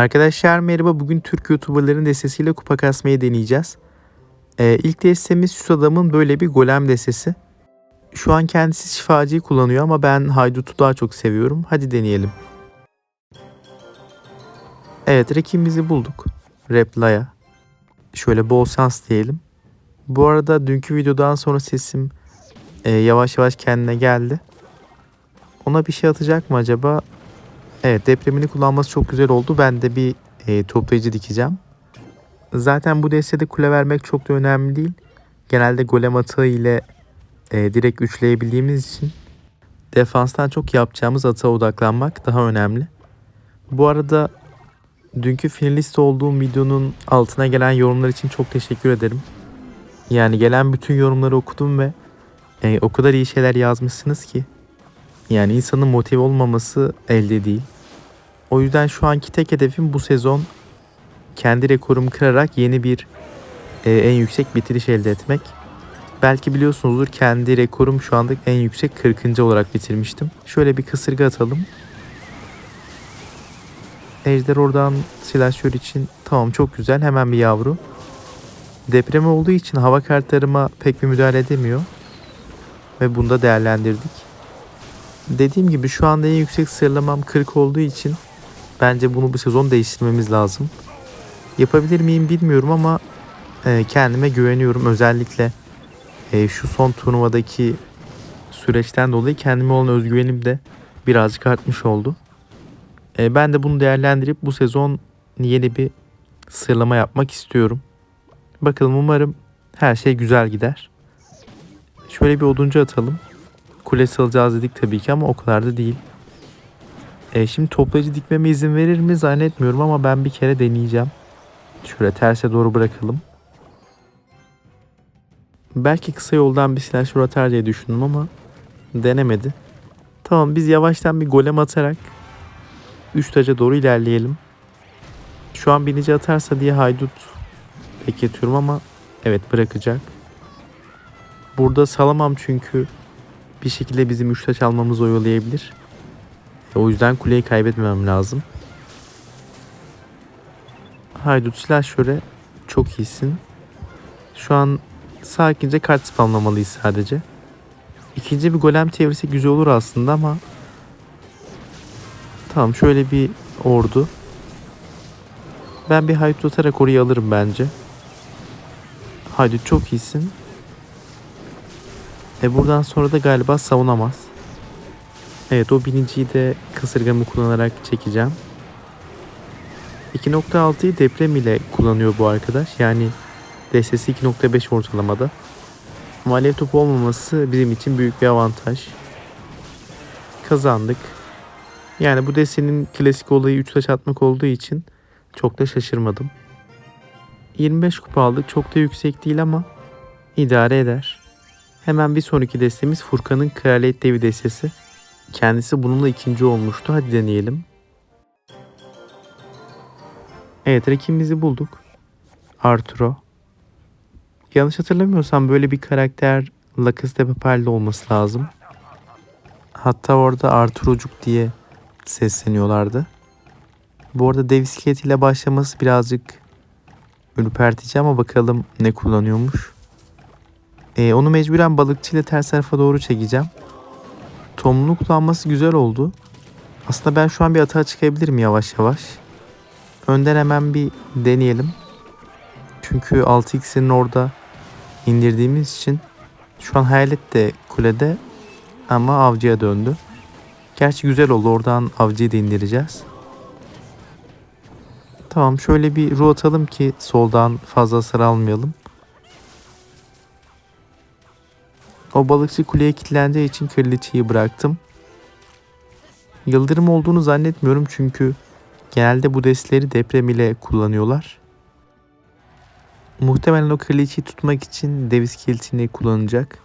Arkadaşlar merhaba. Bugün Türk YouTuber'ların destesiyle kupa kasmayı deneyeceğiz. Ee, ilk destemiz Süs Adam'ın böyle bir golem destesi. Şu an kendisi şifacıyı kullanıyor ama ben Haydut'u daha çok seviyorum. Hadi deneyelim. Evet rakibimizi bulduk. Replaya. Şöyle bol şans diyelim. Bu arada dünkü videodan sonra sesim e, yavaş yavaş kendine geldi. Ona bir şey atacak mı acaba? Evet depremini kullanması çok güzel oldu. Ben de bir e, toplayıcı dikeceğim. Zaten bu destede kule vermek çok da önemli değil. Genelde golem atağı ile e, direkt üçleyebildiğimiz için defanstan çok yapacağımız atağa odaklanmak daha önemli. Bu arada dünkü finalist olduğum videonun altına gelen yorumlar için çok teşekkür ederim. Yani gelen bütün yorumları okudum ve e, o kadar iyi şeyler yazmışsınız ki. Yani insanın motive olmaması elde değil. O yüzden şu anki tek hedefim bu sezon kendi rekorumu kırarak yeni bir e, en yüksek bitiriş elde etmek. Belki biliyorsunuzdur kendi rekorum şu anda en yüksek 40. olarak bitirmiştim. Şöyle bir kasırga atalım. Ejder oradan silahşör için tamam çok güzel hemen bir yavru. Deprem olduğu için hava kartlarıma pek bir müdahale edemiyor. Ve bunu da değerlendirdik. Dediğim gibi şu anda en yüksek sıralamam 40 olduğu için bence bunu bu sezon değiştirmemiz lazım. Yapabilir miyim bilmiyorum ama e, kendime güveniyorum. Özellikle e, şu son turnuvadaki süreçten dolayı kendime olan özgüvenim de birazcık artmış oldu. E, ben de bunu değerlendirip bu sezon yeni bir sıralama yapmak istiyorum. Bakalım umarım her şey güzel gider. Şöyle bir oduncu atalım. Kule salacağız dedik tabii ki ama o kadar da değil. E, şimdi toplayıcı dikmeme izin verir mi zannetmiyorum ama ben bir kere deneyeceğim. Şöyle terse doğru bırakalım. Belki kısa yoldan bir silah atar diye düşündüm ama denemedi. Tamam biz yavaştan bir golem atarak 3 taca doğru ilerleyelim. Şu an binici atarsa diye haydut bekletiyorum ama evet bırakacak. Burada salamam çünkü bir şekilde bizim 3 taç almamızı oyalayabilir. O yüzden kuleyi kaybetmemem lazım. Haydut şöyle çok iyisin. Şu an sakince kart spamlamalıyız sadece. İkinci bir golem çevirse güzel olur aslında ama Tamam şöyle bir ordu. Ben bir haydut atarak orayı alırım bence. Haydut çok iyisin. E buradan sonra da galiba savunamaz. Evet o biniciyi de kasırgamı kullanarak çekeceğim. 2.6'yı deprem ile kullanıyor bu arkadaş. Yani destesi 2.5 ortalamada. Ama alev topu olmaması bizim için büyük bir avantaj. Kazandık. Yani bu destenin klasik olayı 3 taş atmak olduğu için çok da şaşırmadım. 25 kupa aldık. Çok da yüksek değil ama idare eder. Hemen bir sonraki destemiz Furkan'ın Kraliyet Devi destesi. Kendisi bununla ikinci olmuştu. Hadi deneyelim. Evet rakibimizi bulduk. Arturo. Yanlış hatırlamıyorsam böyle bir karakter La Casa de Papel'de olması lazım. Hatta orada Arturo'cuk diye sesleniyorlardı. Bu arada dev iskeletiyle başlaması birazcık ürpertici ama bakalım ne kullanıyormuş. Ee, onu mecburen balıkçıyla ters tarafa doğru çekeceğim. Tomunu kullanması güzel oldu. Aslında ben şu an bir atağa çıkabilirim yavaş yavaş. Önden hemen bir deneyelim. Çünkü 6x'in orada indirdiğimiz için şu an hayalet de kulede ama avcıya döndü. Gerçi güzel oldu. Oradan avcıyı da indireceğiz. Tamam şöyle bir ru atalım ki soldan fazla hasar almayalım. O balıkçı kuleye kilitlendiği için kraliçeyi bıraktım. Yıldırım olduğunu zannetmiyorum çünkü genelde bu destleri deprem ile kullanıyorlar. Muhtemelen o kraliçeyi tutmak için deviz kilitini kullanacak.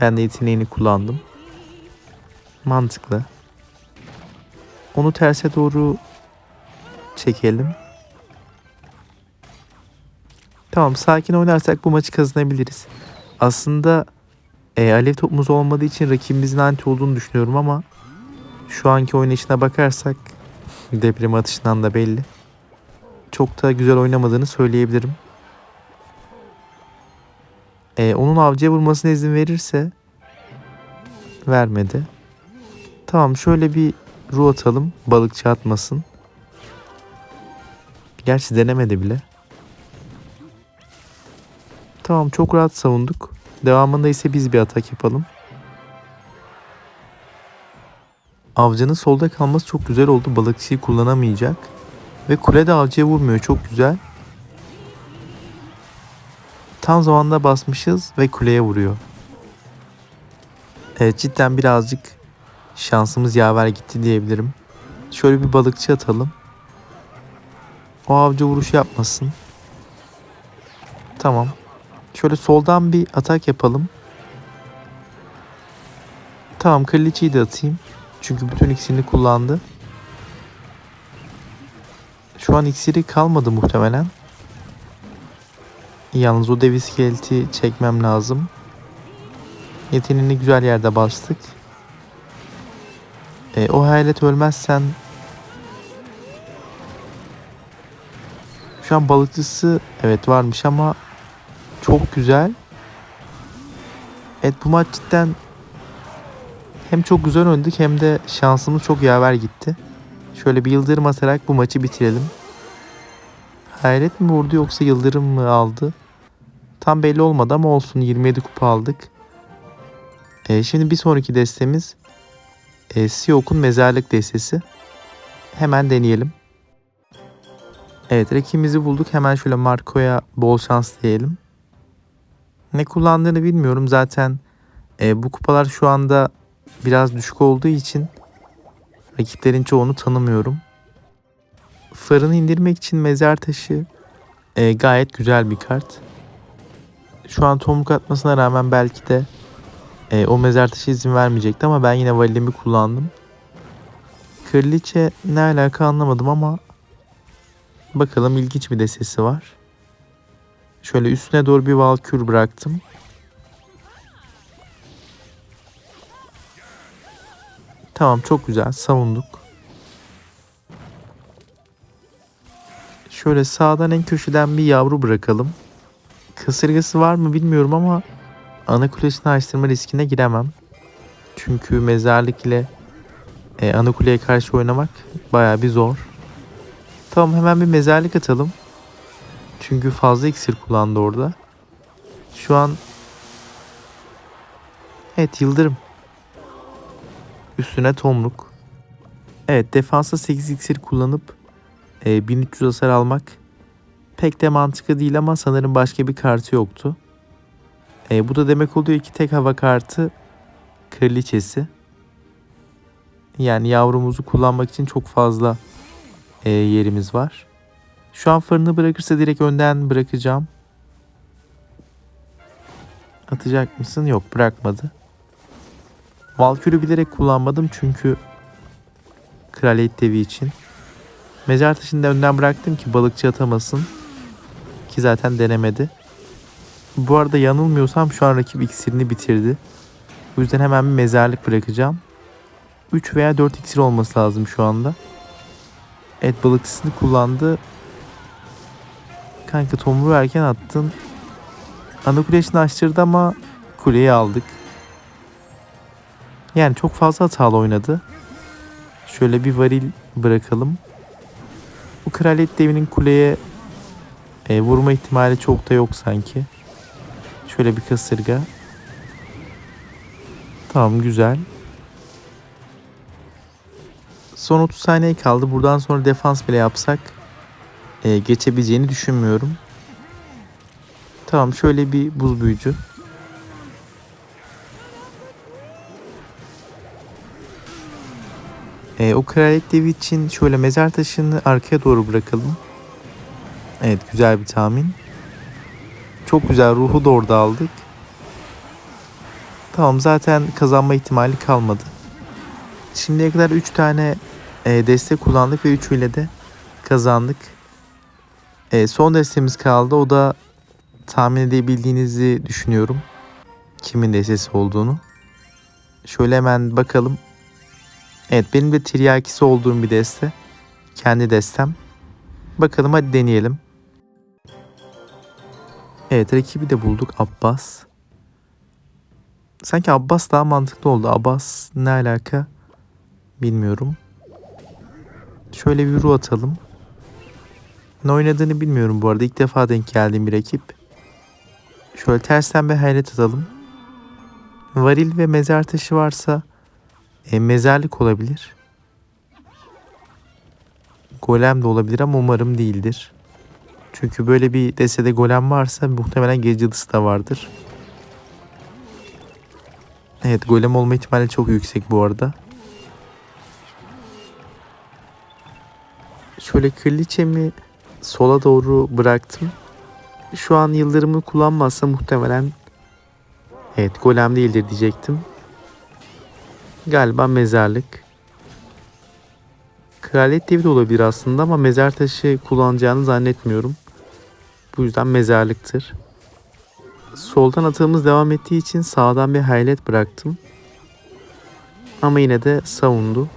Ben de yeteneğini kullandım. Mantıklı. Onu terse doğru çekelim. Tamam sakin oynarsak bu maçı kazanabiliriz. Aslında e, alev topumuz olmadığı için rakibimizin anti olduğunu düşünüyorum ama şu anki oynayışına bakarsak deprem atışından da belli. çok da güzel oynamadığını söyleyebilirim. Ee, onun avcıya vurmasına izin verirse vermedi. Tamam şöyle bir ru atalım. Balıkçı atmasın. Gerçi denemedi bile. Tamam çok rahat savunduk. Devamında ise biz bir atak yapalım. Avcının solda kalması çok güzel oldu. Balıkçıyı kullanamayacak. Ve kule de avcıya vurmuyor. Çok güzel. Tam zamanda basmışız ve kuleye vuruyor. Evet cidden birazcık şansımız yaver gitti diyebilirim. Şöyle bir balıkçı atalım. O avcı vuruş yapmasın. Tamam. Şöyle soldan bir atak yapalım. Tamam kraliçeyi de atayım. Çünkü bütün iksirini kullandı. Şu an iksiri kalmadı muhtemelen. Yalnız o dev iskeleti çekmem lazım. Yeteneğini güzel yerde bastık. E, o hayalet ölmezsen Şu an balıkçısı evet varmış ama çok güzel. Evet bu maç cidden hem çok güzel oynadık hem de şansımız çok yaver gitti. Şöyle bir yıldırım atarak bu maçı bitirelim. Hayret mi vurdu yoksa yıldırım mı aldı? Tam belli olmadı ama olsun 27 kupa aldık. Ee, şimdi bir sonraki destemiz e, Siyok'un mezarlık destesi. Hemen deneyelim. Evet rakibimizi bulduk. Hemen şöyle Marco'ya bol şans diyelim. Ne kullandığını bilmiyorum. Zaten e, bu kupalar şu anda biraz düşük olduğu için rakiplerin çoğunu tanımıyorum. Farını indirmek için mezar taşı e, gayet güzel bir kart. Şu an tomruk atmasına rağmen belki de e, o mezar taşı izin vermeyecekti ama ben yine valimi kullandım. Kraliçe ne alaka anlamadım ama bakalım ilginç bir de sesi var. Şöyle üstüne doğru bir valkür bıraktım. Tamam çok güzel savunduk. Şöyle sağdan en köşeden bir yavru bırakalım. Kasırgası var mı bilmiyorum ama ana kulesini açtırma riskine giremem. Çünkü mezarlık ile e, ana kuleye karşı oynamak baya bir zor. Tamam hemen bir mezarlık atalım. Çünkü fazla iksir kullandı orada. Şu an Evet yıldırım. Üstüne tomruk. Evet defansa 8 iksir kullanıp e, 1300 hasar almak pek de mantıklı değil ama sanırım başka bir kartı yoktu. E, bu da demek oluyor ki tek hava kartı kraliçesi. Yani yavrumuzu kullanmak için çok fazla e, yerimiz var. Şu an fırını bırakırsa direkt önden bırakacağım. Atacak mısın? Yok bırakmadı. Valkür'ü bilerek kullanmadım çünkü kraliyet devi için. Mezar taşını da önden bıraktım ki balıkçı atamasın. Ki zaten denemedi. Bu arada yanılmıyorsam şu an rakip iksirini bitirdi. Bu yüzden hemen bir mezarlık bırakacağım. 3 veya 4 iksir olması lazım şu anda. Evet balıkçısını kullandı. Kanka tomruğu erken attın. Ana kuleşini açtırdı ama kuleyi aldık. Yani çok fazla hatalı oynadı. Şöyle bir varil bırakalım. Bu kraliyet devinin kuleye e, vurma ihtimali çok da yok sanki. Şöyle bir kasırga. Tamam güzel. Son 30 saniye kaldı. Buradan sonra defans bile yapsak e, geçebileceğini düşünmüyorum. Tamam şöyle bir buz büyücü. E, o kraliyet devi için şöyle mezar taşını arkaya doğru bırakalım. Evet güzel bir tahmin. Çok güzel ruhu da orada aldık. Tamam zaten kazanma ihtimali kalmadı. Şimdiye kadar 3 tane e, destek kullandık ve üçüyle de kazandık. E, son destemiz kaldı. O da tahmin edebildiğinizi düşünüyorum. Kimin destesi olduğunu. Şöyle hemen bakalım. Evet benim de tiryakisi olduğum bir deste. Kendi destem. Bakalım hadi deneyelim. Evet rakibi de bulduk Abbas. Sanki Abbas daha mantıklı oldu. Abbas ne alaka bilmiyorum. Şöyle bir ruh atalım. Ne oynadığını bilmiyorum bu arada. İlk defa denk geldiğim bir rakip. Şöyle tersten bir hayret atalım. Varil ve mezar taşı varsa e, mezarlık olabilir. Golem de olabilir ama umarım değildir. Çünkü böyle bir desede golem varsa muhtemelen gece yıldızı da vardır. Evet golem olma ihtimali çok yüksek bu arada. Şöyle kraliçemi sola doğru bıraktım. Şu an yıldırımı kullanmazsa muhtemelen evet golem değildir diyecektim. Galiba mezarlık. Kraliyet devi de olabilir aslında ama mezar taşı kullanacağını zannetmiyorum. Bu yüzden mezarlıktır. Soldan atağımız devam ettiği için sağdan bir hayalet bıraktım. Ama yine de savundu.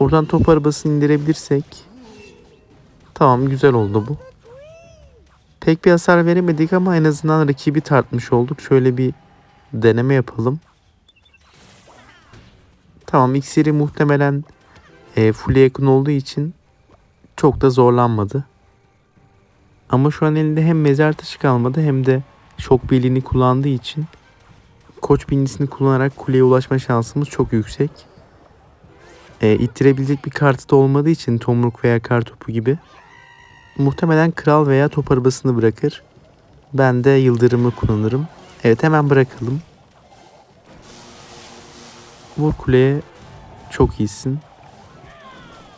Oradan top arabasını indirebilirsek tamam güzel oldu bu. Pek bir hasar veremedik ama en azından rakibi tartmış olduk. Şöyle bir deneme yapalım. Tamam iksiri muhtemelen e, full'e yakın olduğu için çok da zorlanmadı. Ama şu an elinde hem mezar taşı kalmadı hem de şok birliğini kullandığı için koç binisini kullanarak kuleye ulaşma şansımız çok yüksek. E, ittirebilecek bir kartı da olmadığı için tomruk veya kar topu gibi muhtemelen kral veya top arabasını bırakır. Ben de yıldırımı kullanırım. Evet hemen bırakalım. Vur kuleye çok iyisin.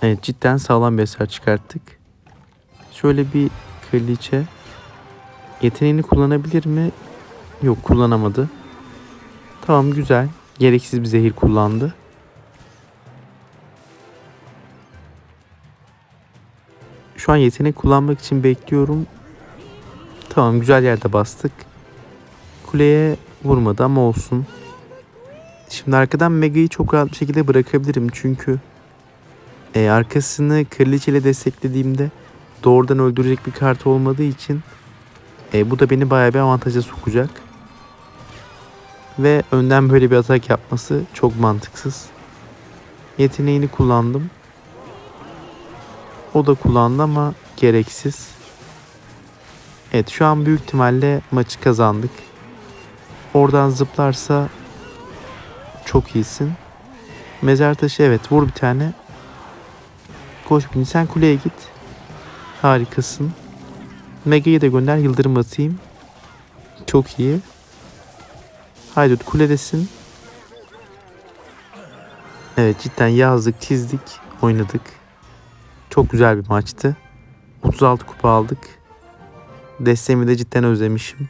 Evet cidden sağlam bir eser çıkarttık. Şöyle bir kraliçe. Yeteneğini kullanabilir mi? Yok kullanamadı. Tamam güzel. Gereksiz bir zehir kullandı. Şu an yetenek kullanmak için bekliyorum. Tamam güzel yerde bastık. Kuleye vurmadı ama olsun. Şimdi arkadan Mega'yı çok rahat bir şekilde bırakabilirim çünkü e, arkasını kraliçe ile desteklediğimde doğrudan öldürecek bir kart olmadığı için e, bu da beni bayağı bir avantaja sokacak. Ve önden böyle bir atak yapması çok mantıksız. Yeteneğini kullandım. O da kullandı ama gereksiz. Evet şu an büyük ihtimalle maçı kazandık. Oradan zıplarsa çok iyisin. Mezar taşı evet vur bir tane. Koş bin sen kuleye git. Harikasın. Mega'yı da gönder yıldırım atayım. Çok iyi. Haydut kuledesin. Evet cidden yazdık çizdik oynadık. Çok güzel bir maçtı. 36 kupa aldık. Desteğimi de cidden özlemişim.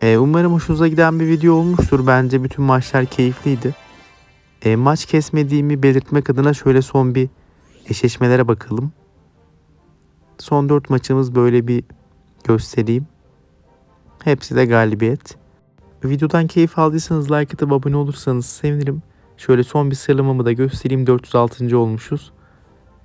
Ee, umarım hoşunuza giden bir video olmuştur. Bence bütün maçlar keyifliydi. Ee, maç kesmediğimi belirtmek adına şöyle son bir eşleşmelere bakalım. Son 4 maçımız böyle bir göstereyim. Hepsi de galibiyet. Videodan keyif aldıysanız like atıp abone olursanız sevinirim. Şöyle son bir sıralamamı da göstereyim. 406. olmuşuz.